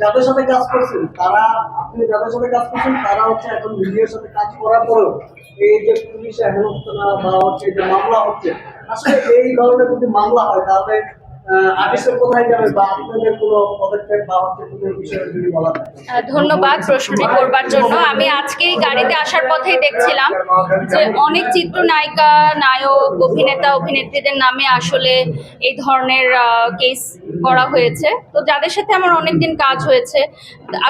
যাদের সাথে কাজ করছেন, তারা, আপনি যাদের সাথে কাজ করছেন, তারা হচ্ছে এখন মিডিয়ার সাথে কাজ করার পরেও এই যে পুলিশে হেনস্থা বা হচ্ছে যে মামলা হচ্ছে, আসলে এই ধরনের যদি মামলা হয়, তাহলে ধন্যবাদ প্রশ্নটি করবার জন্য। আমি আজকে গাড়িতে আসার পথেই দেখছিলাম যে অনেক চিত্রনায়িকা, নায়ক, অভিনেতা, অভিনেত্রীদের নামে আসলে এই ধরনের কেস করা হয়েছে। তো যাদের সাথে আমার অনেকদিন কাজ হয়েছে,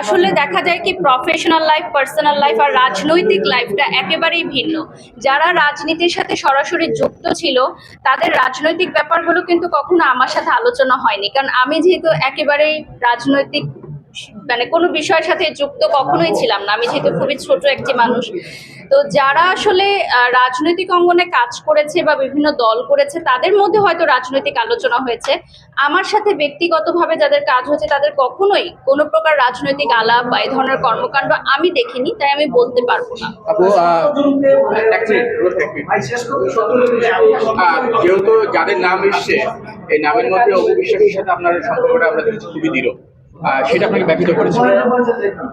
আসলে দেখা যায় কি প্রফেশনাল লাইফ পার্সোনাল লাইফ আর রাজনৈতিক লাইফটা একেবারেই ভিন্ন। যারা রাজনীতির সাথে সরাসরি যুক্ত ছিল, তাদের রাজনৈতিক ব্যাপারগুলো কিন্তু কখনো আমার সাথে আলোচনা হয়নি। কারণ আমি যেহেতু একেবারেই রাজনৈতিক মানে কোনো বিষয়ের সাথে যুক্ত কখনোই ছিলাম না। আমি যেহেতু খুবই ছোট একটি মানুষ। তো যারা আসলে রাজনৈতিক অঙ্গনে কাজ করেছে বা বিভিন্ন দল করেছে, তাদের মধ্যে হয়তো রাজনৈতিক আলোচনা হয়েছে। আমার সাথে ব্যক্তিগতভাবে যাদের কাজ হয়েছে, তাদের কখনোই কোনো প্রকার রাজনৈতিক আলাপ বা এই ধরনের কর্মকাণ্ড আমি দেখিনি, তাই আমি বলতে পারব না। যেহেতু যাদের নাম এসছে, এই নামের মধ্যে অপবিশ্বাসের সাথে আপনার সম্পর্কটা আমরা খুবই দৃঢ়। সেটা আপনাকে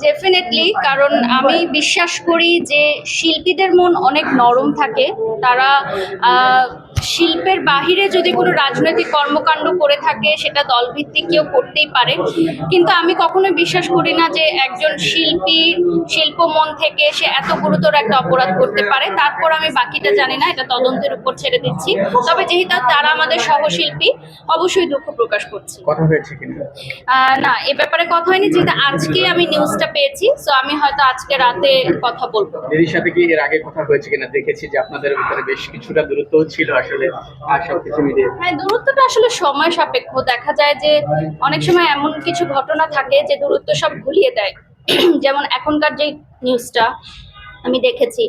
ডেফিনেটলি কারণ আমি বিশ্বাস করি যে শিল্পীদের মন অনেক নরম থাকে। তারা শিল্পের বাহিরে যদি কোনো রাজনৈতিক কর্মকাণ্ড করে থাকে সেটা দলভিত্তিক কেউ করতেই পারে। কিন্তু আমি কখনোই বিশ্বাস করি না যে একজন শিল্পী শিল্প মন থেকে সে এত গুরুতর একটা অপরাধ করতে পারে। তারপর আমি বাকিটা জানি না এটা তদন্তের উপর ছেড়ে দিচ্ছি। তবে যেহেতু তারা আমাদের সহশিল্পী অবশ্যই দুঃখ প্রকাশ করছি। কথা হয়েছে আহ, না? এ ব্যাপারে কথা হয়নি। যেহেতু আজকে আমি নিউজটা পেয়েছি সো আমি হয়তো আজকে রাতে কথা বলব। দিদির সাথে কি এর আগে কথা হয়েছে কিনা দেখেছি যে আপনাদের ভিতরে বেশ কিছুটা দূরত্ব ছিল আসলে আর সবকিছু মিলিয়ে। হ্যাঁ দূরত্বটা আসলে সময় সাপেক্ষ। দেখা যায় যে অনেক সময় এমন কিছু ঘটনা থাকে যে দূরত্ব সব ভুলিয়ে দেয়। যেমন এখনকার যে নিউজটা আমি দেখেছি।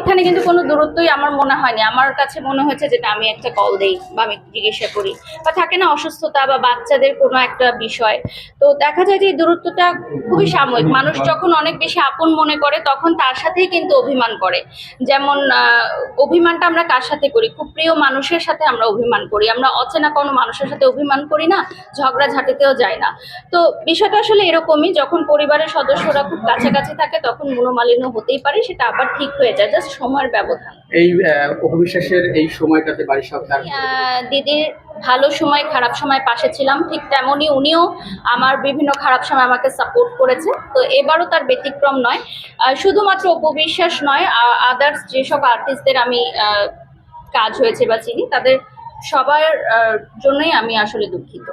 এখানে কিন্তু কোনো দূরত্বই আমার মনে হয়নি। আমার কাছে মনে হয়েছে যেটা আমি একটা কল দেই বা আমি জিজ্ঞাসা করি। বা থাকে না অসুস্থতা বা বাচ্চাদের কোনো একটা বিষয়। তো দেখা যায় যে এই দূরত্বটা খুবই সাময়িক। মানুষ যখন অনেক বেশি আপন মনে করে, তখন তার সাথেই কিন্তু অভিমান করে। যেমন অভিমানটা আমরা কার সাথে করি? খুব প্রিয় মানুষের সাথে আমরা অভিমান করি। আমরা অচেনা কোনো মানুষের সাথে অভিমান করি না ঝগড়া ঝাঁটিতেও যায় না। তো বিষয়টা আসলে এরকমই। যখন পরিবারের সদস্যরা খুব কাছাকাছি থাকে, তখন মনোমালিন্য হতেই পারে, সেটা আবার ঠিক হয়ে যায় জাস্ট সময়ের ব্যবধান। এই আহ, অপবিশ্বাসের এই সময়টাতে বাড়ির সব দিদির ভালো সময় খারাপ সময় পাশে ছিলাম ঠিক তেমনই উনিও আমার বিভিন্ন খারাপ সময় আমাকে সাপোর্ট করেছে। তো এবারও তার ব্যতিক্রম নয়। আহ, শুধুমাত্র অপবিশ্বাস নয় আদার্স যেসব আর্টিস্টদের আমি আহ, কাজ হয়েছে বা চিনি তাদের সবার জন্যই আমি আসলে দুঃখিত।